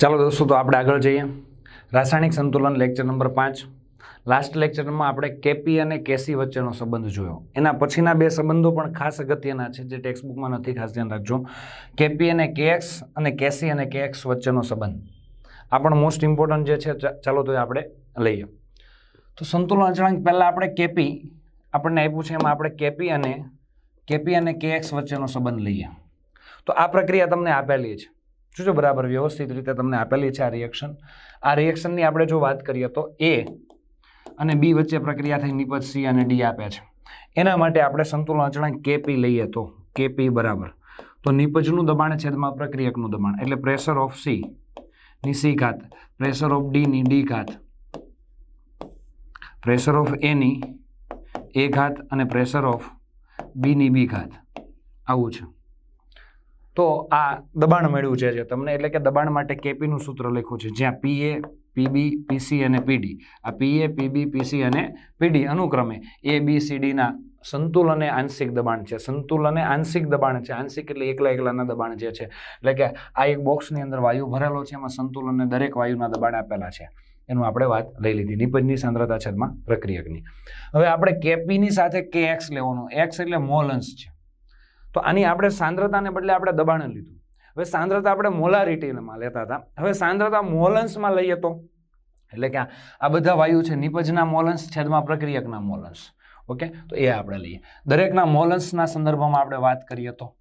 ચાલો દોસ્તો, તો આપણે આગળ જઈએ. રાસાયણિક સંતુલન લેક્ચર નંબર પાંચ. લાસ્ટ લેક્ચરમાં આપણે કેપી અને કેસી વચ્ચેનો સંબંધ જોયો. એના પછીના બે સંબંધો પણ ખાસ અગત્યના છે, જે ટેક્સ્ટબુકમાં નથી, ખાસ ધ્યાન રાખજો. કેપી અને કેએક્સ અને કેસી અને કેએક્સ વચ્ચેનો સંબંધ. આ પણ મોસ્ટ ઇમ્પોર્ટન્ટ જે છે ચાલો તો આપણે લઈએ. તો સંતુલન અચળાંક પહેલાં આપણે કેપી, આપણને આપ્યું છે, એમાં આપણે કેપી અને કેપી અને કેએક્સ વચ્ચેનો સંબંધ લઈએ. તો આ પ્રક્રિયા તમને આપેલી છે. જોજો બરાબર વ્યવસ્થિત રીતે તમને આપેલી છે આ રિએક્શન આ રિએક્શનની આપણે જો વાત કરીએ તો એ અને બી વચ્ચે પ્રક્રિયા થઈ, નિપજ સી અને ડી આપે છે. એના માટે આપણે સંતુલન અચળાંક કેપી લઈએ તો કેપી બરાબર. તો નિપજનું દબાણ છેદમાં પ્રક્રિયકનું દબાણ, એટલે પ્રેશર ઓફ સી ની સી ઘાત પ્રેશર ઓફ ડી ની ડી ઘાત પ્રેશર ઓફ એ ની એ ઘાત અને પ્રેશર ઓફ બી ની બી ઘાત. આવું છે. તો આ દબાણ મળ્યું છે જે તમને, એટલે કે દબાણ માટે કેપીનું સૂત્ર લખ્યું છે. જ્યાં પીએ પીબી પીસી અને પીડી આ પીએ પીબી પીસી અને પીડી અનુક્રમે એ બી સી ડીના સંતુલને આંશિક દબાણ છે. સંતુલને આંશિક દબાણ છે. આંશિક એટલે એકલા એકલાના દબાણ જે છે. એટલે કે આ એક બોક્સની અંદર વાયુ ભરેલો છે, એમાં સંતુલનને દરેક વાયુના દબાણ આપેલા છે. એનું આપણે વાત લઈ લીધી. નિપજની સાંદ્રતા છેદમાં પ્રક્રિયકની. હવે આપણે કેપીની સાથે કે એક્સ લેવાનું. એક્સ એટલે મોલન્સ છે. તો આની આપણે સાંદ્રતાને બદલે આપણે દબાણ લીધું. હવે સાંદ્રતા આપણે મોલારિટીમાં લેતા હતા. હવે સાંદ્રતા મોલન્સમાં લઈએ તો? એટલે કે આ બધા વાયુ છે, નિપજના મોલન્સ, છેદમાં પ્રક્રિયકના મોલન્સ. ઓકે? તો એ આપણે લઈએ. દરેકના મોલન્સના સંદર્ભમાં આપણે વાત કરીએ તો?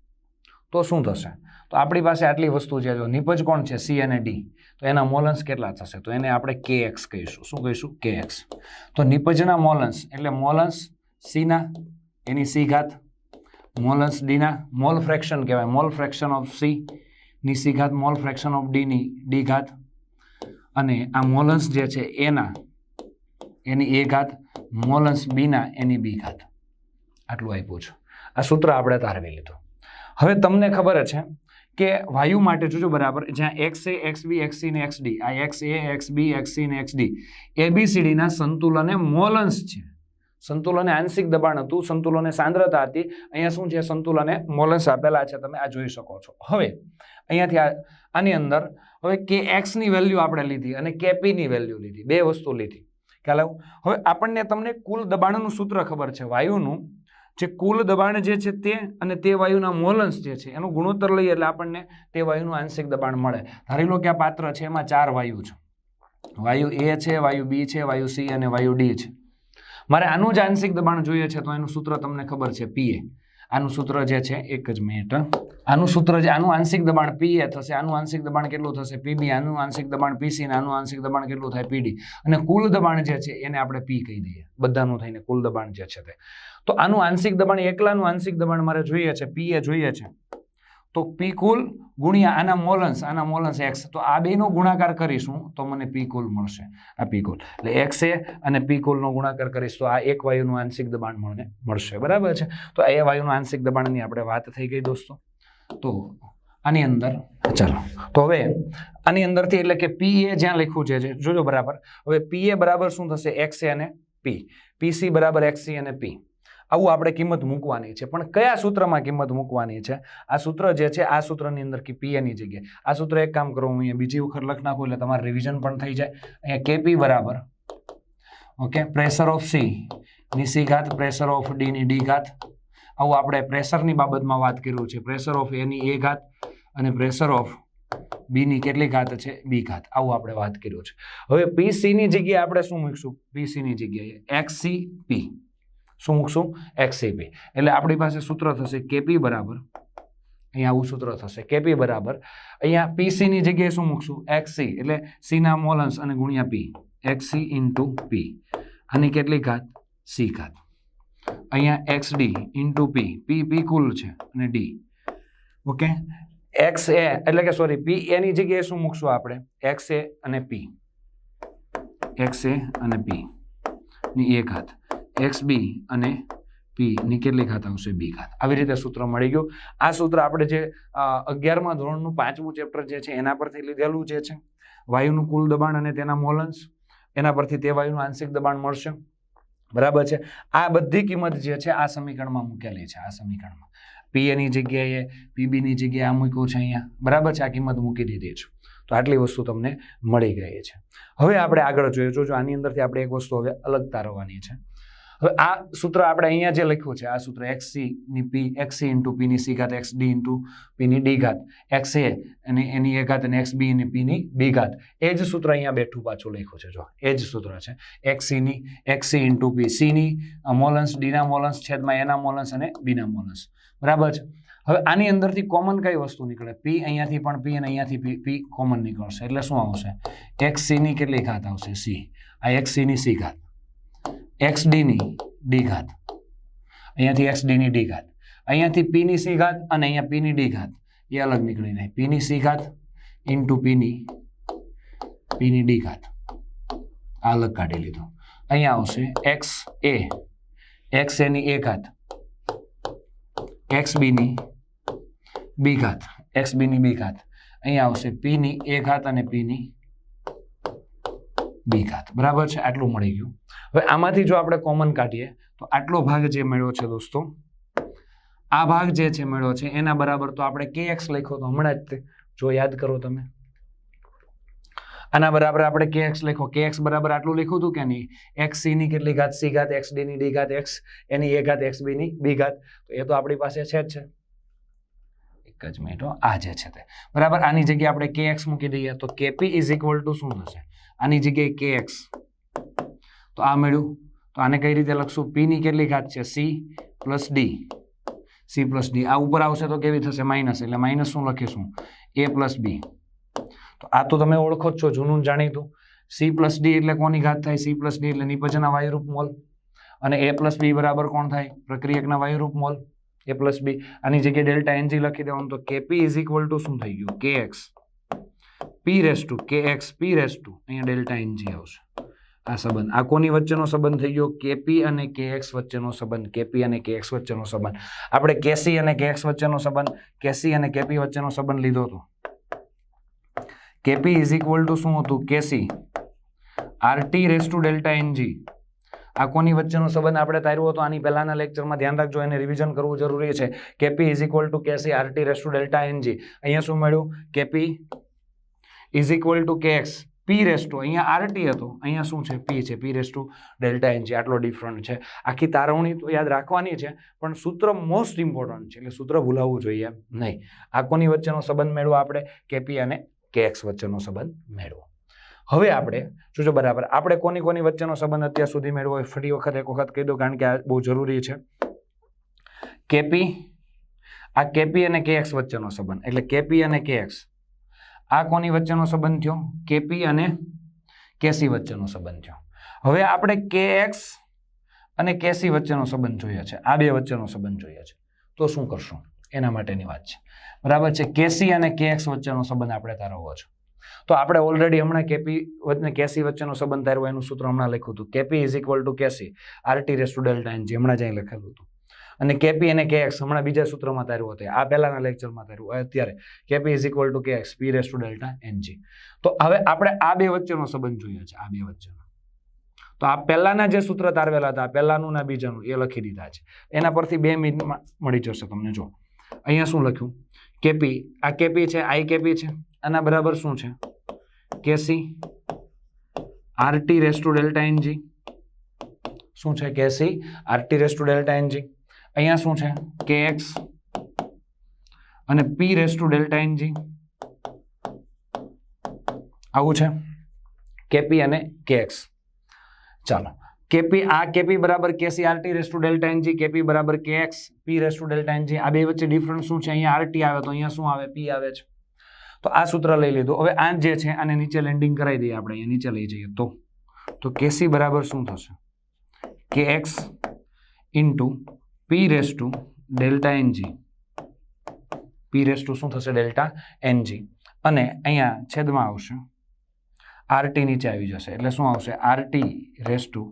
તો શું થશે? તો આપણી પાસે આટલી વસ્તુ છે, જો નિપજ કોણ છે? સી અને ડી. તો એના મોલન્સ કેટલા થશે? તો એને આપણે કે એક્સ કહીશું. શું કહીશું? કે એક્સ તો નિપજના મોલન્સ, એટલે મોલન્સ સીના, એની સી ઘાત મોલન્સ ડીના મોલ ફ્રેક્શન કહેવાય. મોલ ફ્રેક્શન ઓફ સી ની સી ઘાત, મોલ ફ્રેક્શન ઓફ ડીની ડી ઘાત. અને આ મોલન્સ જે છે એના એની એ ઘાત મોલન્સ બીના એની બી ઘાત. આટલું આપ્યું છે. આ સૂત્ર આપણે તારવી લીધું. હવે તમને ખબર છે કે વાયુ માટે જોજો બરાબર, જ્યાં X A X B X C ને એક્સ ડી આ X A X B X C ને એક્સ ડી એબીસીડીના સંતુલને મોલન્સ છે. સંતુલને આંશિક દબાણ હતું, સંતુલને સાંદ્રતા હતી. અહીંયા શું છે? સંતુલને મોલન્સ આપેલા છે, તમે આ જોઈ શકો છો. હવે, અહીંયાથી આની અંદર, હવે કે એક્સની વેલ્યુ આપણે લીધી અને કેપીની વેલ્યુ લીધી. બે વસ્તુ લીધી. ખ્યાલ આવ્યો? હવે આપણને તમને કુલ દબાણનું સૂત્ર ખબર છે, વાયુનું. જે કુલ દબાણ જે છે તે અને તે વાયુના મોલન્સ જે છે, એનું ગુણોત્તર લઈએ એટલે આપણને તે વાયુનું આંશિક દબાણ મળે. ધારી લો કે આ પાત્ર છે, એમાં ચાર વાયુ છે. વાયુ એ છે, વાયુ બી છે, વાયુ સી અને વાયુ ડી છે. મારે આનું જ આંશિક દબાણ જોઈએ છે તો એનું સૂત્ર તમને ખબર છે પીએ આનું સૂત્ર જે છે એક જ મિનિટ આનું સૂત્ર જે આનું આંશિક દબાણ પીએ થશે, આનું આંશિક દબાણ કેટલું થશે પીબી આનું આંશિક દબાણ પીસી અને આનું આંશિક દબાણ કેટલું થાય પીડી અને કુલ દબાણ જે છે એને આપણે પી કહી દઈએ. બધાનું થઈને કુલ દબાણ જે છે તે. તો આનું આંશિક દબાણ એકલાનું આંશિક દબાણ મારે જોઈએ છે પી એ જોઈએ છે. તો પી કુલ ગુણ્યા આના મોલન્સ આના મોલન્સ એક્સ તો આ બેનો ગુણાકાર કરીશું, તો મને પી કુલ મળશે. આ પી કુલ. એટલે એક્સ એ અને પી કુલનો ગુણાકાર કરીશ, તો આ એક વાયુનું આંશિક દબાણ મને મળશે. બરાબર છે? તો એ વાયુનું આંશિક દબાણની આપણે વાત થઈ ગઈ દોસ્તો. તો આની અંદર, ચાલો. તો હવે આની અંદરથી એટલે કે પી એ જ્યાં લખ્યું છે, જોજો બરાબર. હવે પી એ બરાબર શું થશે? એક્સ અને પી પીસી બરાબર એક્સી અને પી આવું આપણે કિંમત મૂકવાની છે. પણ કયા સૂત્રમાં કિંમત મૂકવાની છે? આ સૂત્ર જે છે, આ સૂત્રની અંદર કે પી એની જગ્યાએ. આ સૂત્ર એક કામ કરો, હું અહીંયા બીજી વખત લખ નાખું એટલે તમારે રિવિઝન પણ થઈ જાય. અહીંયા કેપી બરાબર. ઓકે પ્રેશર ઓફ સી ની સી ઘાત પ્રેશર ઓફ ડી ની ડી ઘાત. આવું આપણે પ્રેશરની બાબતમાં વાત કર્યું છે. પ્રેશર ઓફ એની એ ઘાત અને પ્રેશર ઓફ બીની કેટલી ઘાત છે? બી ઘાત. આવું આપણે વાત કર્યું છે. હવે પીસીની જગ્યાએ આપણે શું મૂકશું? પીસીની જગ્યાએ એક્સી પી શું મૂકશું? એક્સસીપી એટલે આપણી પાસે સૂત્ર થશે કેપી બરાબર. અહીંયા આવું સૂત્ર થશે કેપી બરાબર. અહીંયા પીસીની જગ્યાએ શું મૂકશું? એક્સસી એટલે સીના મોલન્સ અને ગુણ્યા પી એક્સસી ઇન્ટુ પી આની કેટલી ઘાત? સી ઘાત. અહીંયા X D into P P P કુલ છે અને ડી ઓકે? એક્સ એ એટલે કે સોરી પી એની જગ્યાએ શું મૂકશું આપણે? એક્સ એ અને પી એક્સ એ અને પી ની એ ઘાત. એક્સ બી અને પી ની કેટલી ઘાત આવશે? બી ઘાત. આવી રીતે સૂત્ર મળી ગયું. આ સૂત્ર આપણે જે અગિયારમાં ધોરણનું પાંચમું ચેપ્ટર જે છે, એના પરથી લીધેલું જે છે. વાયુનું કુલ દબાણ અને તેના મોલન્સ. એના પરથી તે વાયુનું આંશિક દબાણ મળશે. બરાબર છે? આ બધી કિંમત જે છે, આ સમીકરણમાં મૂકેલી છે. આ સમીકરણમાં. પી એની જગ્યાએ પીબીની જગ્યાએ આ મૂક્યું છે અહીંયા. બરાબર છે? આ કિંમત મૂકી દીધી છે. તો આટલી વસ્તુ તમને મળી ગઈ છે. હવે આપણે આગળ જોઈએ. જો આની અંદરથી આપણે એક વસ્તુ હવે અલગ તારવવાની છે. હવે આ સૂત્ર આપણે અહીંયા જે લખ્યું છે, આ સૂત્ર એક્સની પી એક્સ સી ઇન્ટુ પીની સી ઘાત એક્સ ડી ઇન્ટુ પીની ડી ઘાત એક્સ એ અને એની એ ઘાત અને એક્સ બી અને પીની બી ઘાત. એ જ સૂત્ર અહીંયા બેઠું પાછું લખ્યું છે, જો. એ જ સૂત્ર છે. એક્સ સીની એક્સ સી ઇન્ટુ પી સીની મોલન્સ ડીના મોલન્સ છેદમાં એના મોલન્સ અને બીના મોલન્સ બરાબર છે? હવે આની અંદરથી કોમન કઈ વસ્તુ નીકળે? પી અહીંયાથી પણ પી અને અહીંયાથી પી પી કોમન નીકળશે. એટલે શું આવશે? એક્સ સીની કેટલી ઘાત આવશે? સી આ એક્સ સીની સી ઘાત. એક્સ ડીની ડી ઘાત. અહીંયાથી એક્સ ડીની ડી ઘાત. અહીંયાથી પીની સી ઘાત અને અહીંયા પીની ડી ઘાત. એ અલગ નીકળી જાય. પીની સી ઘાત ઇન્ટુ પીની પીની ડી ઘાત. આ અલગ કાઢી લીધો. અહીંયા આવશે એક્સ એ એક્સ એની એ ઘાત. એક્સ બીની બી ઘાત. એક્સ બીની બી ઘાત. અહીંયા આવશે પીની એ ઘાત અને પીની બી ઘાત બરાબર છે? આટલું મળી ગયું. હવે આમાંથી જો આપણે કોમન કાઢીએ, તો આટલો ભાગ જે મળ્યો છે દોસ્તો, આ ભાગ જે છે મળ્યો છે, એના બરાબર તો આપણે કે એક્સ લખ્યો તો હમણાં જ તે, જો યાદ કરો તમે. આના બરાબર આપણે કે એક્સ લખો કે એક્સ બરાબર આટલું લખ્યું હતું કે નહીં એક્સ સી ની કેટલી ઘાત? સી ઘાત એક્સ ડી ની ડી ઘાત એક્સ એની એ ઘાત એક્સ બી ની બી ઘાત. તો એ તો આપણી પાસે છે જ છે. એક જ મિનિટો આ જે છે તે. બરાબર? આની જગ્યાએ આપણે કે એક્સ મૂકી દઈએ તો કેપી ઇઝ ઇક્વલ ટુ શું થશે? આની જગ્યાએ કે એક્સ. તો આ મળ્યું. તો આને કઈ રીતે લખશું? પીની કેટલી ઘાત છે? C plus D C plus D આ ઉપર આવશે તો કેવી થશે? માઇનસ એટલે માઇનસ શું લખીશું? એ પ્લસ બી તો આ તો તમે ઓળખો જ છો, જૂનું જાણીતું. સી પ્લસ ડી એટલે કોની ઘાત થાય? સી પ્લસ ડી એટલે નિપજના વાયુરૂપ મોલ. અને એ પ્લસ બી બરાબર કોણ થાય? પ્રક્રિયકના વાયુરૂપ મોલ. એ પ્લસ બી આની જગ્યાએ ડેલ્ટા એનજી લખી દેવાનું. તો કેપી ઇઝ ઇક્વલ ટુ શું થઈ ગયું? K X P raise to, K X P raise to. અહીંયા ડેલ્ટા એનજી આવશે. આ સંબંધ. આ કોની વચ્ચેનો સંબંધ થઈ ગયો? કેપી અને કે એક્સ વચ્ચેનો સંબંધ. કેપી અને કે એક્સ વચ્ચેનો સંબંધ. આપણે કેસી અને કે એક્સ વચ્ચેનો સંબંધ કેસી અને કેપી વચ્ચેનો સંબંધ લીધો હતો. કેપી ઇઝ ઇક્વલ ટુ શું હતું? KC RT raise to delta NG આ કોની વચ્ચેનો સંબંધ આપણે તાર્યો હતો? આની પહેલાના લેક્ચરમાં ધ્યાન રાખજો, એને રિવિઝન કરવું જરૂરી છે. KP is equal to KC RT raise to delta NG અહીંયા શું મળ્યું? KP is equal to K X P raise to અહીંયા આરટી હતો, અહીંયા શું છે? પી છે પી રેસ ટુ ડેલ્ટા છે, આટલો ડિફરન્ટ છે. આખી તારવણી તો યાદ રાખવાની છે, પણ સૂત્ર મોસ્ટ ઇમ્પોર્ટન્ટ છે, એટલે સૂત્ર ભૂલાવવું જોઈએ નહીં. આ કોની વચ્ચેનો સંબંધ મેળવો આપણે? કેપી અને કે એક્સ વચ્ચેનો સંબંધ મેળવો. હવે આપણે, જોજો બરાબર, આપણે કોની કોની વચ્ચેનો સંબંધ અત્યાર સુધી મેળવો ફરી વખત, એક વખત કહી દો, કારણ કે આ બહુ જરૂરી છે. કેપી આ કેપી અને કે એક્સ વચ્ચેનો સંબંધ, એટલે કેપી અને કે એક્સ આ કોની વચ્ચેનો સંબંધ થયો? કેપી અને કેસી વચ્ચેનો સંબંધ થયો. હવે આપણે કે એક્સ અને કેસી વચ્ચેનો સંબંધ જોઈએ છે. આ બે વચ્ચેનો સંબંધ જોઈએ છે. તો શું કરશું? એના માટેની વાત છે. બરાબર છે? કેસી અને કે એક્સ વચ્ચેનો સંબંધ આપણે તારવવો છે. તો આપણે ઓલરેડી હમણાં કેપી વચ્ચે કેસી વચ્ચેનો સંબંધ તારવો, એનું સૂત્ર હમણાં લખ્યું હતું. KP is equal to KC. RT raise to delta n જે હમણાં જ લખેલું હતું. અને કેપી અને કે એક્સ હમણાં બીજા સૂત્રમાં તાર્યું હતું. આ પહેલાના લેક્ચરમાં તાર્યું. અત્યારે KP is equal to K X P raise to delta NG તો હવે આપણે આ બે વચ્ચેનો સંબંધ જોઈએ છે, આ બે વચ્ચેનો. તો આ પહેલાના જે સૂત્ર તારવેલા હતા પહેલાનું ના બીજાનું, એ લખી દીધા છે. એના પરથી બે મિનિટમાં મળી જશે તમને, જો. અહીંયા શું લખ્યું? કેપી આ કેપી છે આઈ કેપી છે, આના બરાબર શું છે? KC RT raise to delta NG શું છે KC RT raise to delta NG અહીંયા શું છે? કે એક્સ અને P raise to delta NG આવું છે. કેપી અને કે એક્સ. ચાલો. કેપી આ કેપી બરાબર KC RT raise to delta NG KP બરાબર K X, P raise to delta NG આ બે વચ્ચે ડિફરન્સ શું છે? અહીંયા આરટી આવે તો અહીંયા શું આવે? પી આવે છે. તો આ સૂત્ર લઈ લીધું. હવે આ જે છે આને નીચે લેન્ડિંગ કરાવી દઈએ આપણે. અહીંયા નીચે લઈ જઈએ તો. તો કેસી બરાબર શું થશે? K X into P raise to delta NG P raise to શું થશે? ડેલ્ટા એનજી અને અહીંયા છેદમાં આવશે. આરટી નીચે આવી જશે. એટલે શું આવશે? RT raise to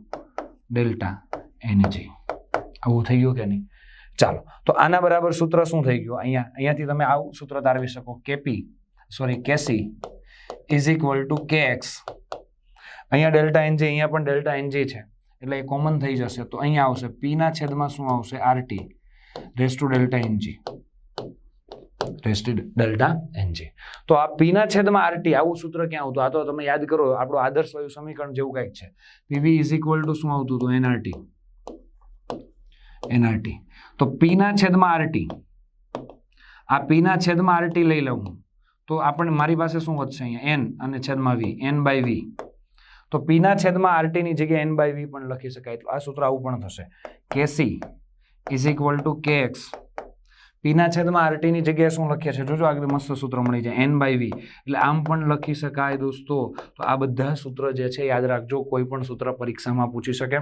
delta NG આવું થઈ ગયું કે નહીં? ચાલો. તો આના બરાબર સૂત્ર શું થઈ ગયું? અહીંયા, અહીંયાથી તમે આવું સૂત્ર તારવી શકો. KP sorry KC is equal to K X અહીંયા ડેલ્ટા એનજી અહીંયા પણ ડેલ્ટા એનજી છે. એટલે એ કોમન થઈ જશે. તો અહીંયા આવશે. પીના છેદમાં શું આવશે? RT raise to delta NG raised delta NG તો આ પીના છેદમાં આરટી આવું સૂત્ર ક્યાં આવતું? આ તો તમે યાદ કરો, આપણું આદર્શ વાયુ સમીકરણ જેવું કંઈક છે. પીવી ઇઝ ઇક્વલ ટુ શું આવતું હતું? એનઆરટી એનઆરટી તો પીના છેદમાં આરટી આ પીના છેદમાં આરટી લઈ લઉં તો આપણે મારી પાસે શું વધશે અહીંયા? એન અને છેદમાં વી એન બાય વી તો પીના છેદમાં આરટીની જગ્યાએ એન બાય વી પણ લખી શકાય. તો આ સૂત્ર આવું પણ થશે. KC is equal to K X પીના છેદમાં આરટીની જગ્યાએ શું લખીએ છે જોજો આગળ મસ્ત સૂત્ર મળી જાય. એન બાય વી એટલે આમ પણ લખી શકાય દોસ્તો. તો આ બધા સૂત્ર જે છે, યાદ રાખજો, કોઈ પણ સૂત્ર પરીક્ષામાં પૂછી શકે.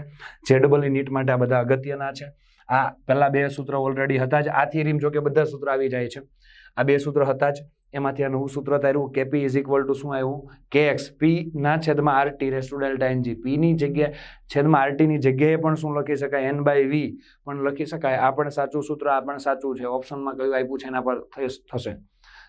જે ડબલ નીટ માટે આ બધા અગત્યના છે. આ પહેલાં બે સૂત્ર ઓલરેડી હતા જ. આ થિયરીમ જો કે બધા સૂત્ર આવી જાય છે. આ બે સૂત્ર હતા જ. એમાંથી આ નવું સૂત્ર તાર્યું કેપી ઇઝ ઇક્વલ ટુ શું આવ્યું? કે એક્સ પી ના છેદમાં R T raise to delta NG પીની જગ્યાએ છેદમાં આરટીની જગ્યાએ પણ શું લખી શકાય? એન બાય વી પણ લખી શકાય આ પણ સાચું સૂત્ર, આ પણ સાચું છે. ઓપ્શનમાં કયું આપ્યું છે એના પર થશે.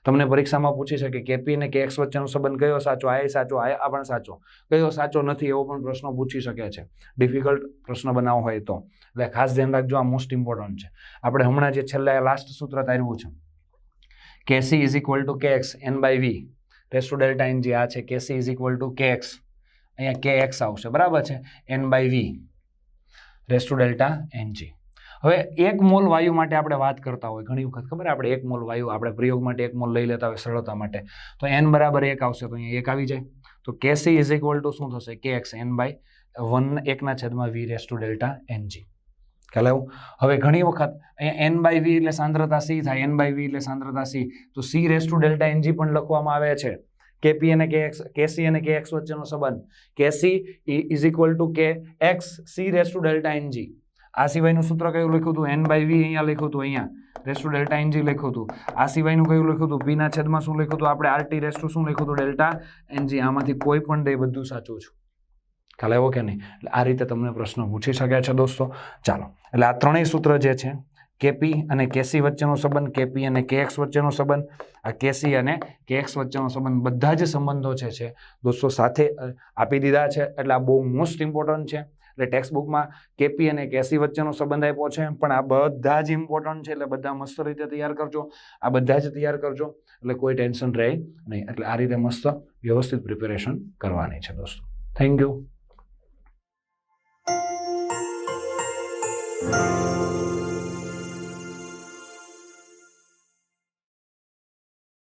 તમને પરીક્ષામાં પૂછી શકે કેપી અને કે એક્સ વચ્ચેનો સંબંધ કયો સાચો? આ સાચો, આ પણ સાચો. કયો સાચો નથી એવો પણ પ્રશ્ન પૂછી શકે છે. ડિફિકલ્ટ પ્રશ્ન બનાવવો હોય તો. એટલે ખાસ ધ્યાન રાખજો, આ મોસ્ટ ઇમ્પોર્ટન્ટ છે. આપણે હમણાં જે છેલ્લા લાસ્ટ સૂત્ર તાર્યું છે KC is equal to K X N by V raise delta N G આ છે KC is equal to K X અહીંયા કે એક્સ આવશે, બરાબર છે? N by V raise delta N G હવે એક મોલ વાયુ માટે આપણે વાત કરતા હોય, ઘણી વખત ખબર આપણે એક મોલ વાયુ, આપણે પ્રયોગ માટે એક મોલ લઈ લેતા હોય સરળતા માટે. તો એન બરાબર એક આવશે, તો અહીંયા એક આવી જાય. તો કેસી ઇઝ ઇક્વલ ટુ શું થશે? K X N by one, એકના છેદમાં V raise delta N G ખ્યાલ આવ્યો? હવે ઘણી વખત અહીંયા એન બાય વી એટલે સાંદ્રતા સી થાય એન બાય વી એટલે સાંદ્રતા સી તો C raise to delta NG પણ લખવામાં આવે છે. કેપી અને કે એક્સ કેસી અને કે એક્સ વચ્ચેનો સંબંધ. KC is equal to K X C raise to delta NG આ સિવાયનું સૂત્ર કયું લખ્યું હતું? એન બાય વી અહીંયા લખ્યું હતું, અહીંયા. રેસ ટુ ડેલ્ટા એનજી લખ્યું હતું. આ સિવાયનું કયું લખ્યું હતું? પીના છેદમાં શું લખ્યું હતું? આપણે આરટી રેસ ટુ શું લખ્યું હતું? ડેલ્ટા એનજી આમાંથી કોઈ પણ દે બધું સાચું છે. ખ્યાલ આવ્યો કે નહીં? એટલે આ રીતે તમને પ્રશ્નો પૂછી શકે છે દોસ્તો. ચાલો, એટલે આ ત્રણેય સૂત્ર જે છે, કેપી અને કેસી વચ્ચેનો સંબંધ, કેપી અને કેએક્સ વચ્ચેનો સંબંધ, આ કેસી અને કેએક્સ વચ્ચેનો સંબંધ બધા જ સંબંધો છે છે, દોસ્તો સાથે આપી દીધા છે. એટલે આ બહુ મોસ્ટ ઇમ્પોર્ટન્ટ છે. એટલે ટેક્સ્ટ બુકમાં કેપી અને કેસી વચ્ચેનો સંબંધ આપ્યો છે, પણ આ બધા જ ઇમ્પોર્ટન્ટ છે. એટલે બધા મસ્ત રીતે તૈયાર કરજો. આ બધા જ તૈયાર કરજો. એટલે કોઈ ટેન્શન રહે નહીં. એટલે આ રીતે મસ્ત વ્યવસ્થિત પ્રિપેરેશન કરવાની છે દોસ્તો. Thank you Thank you.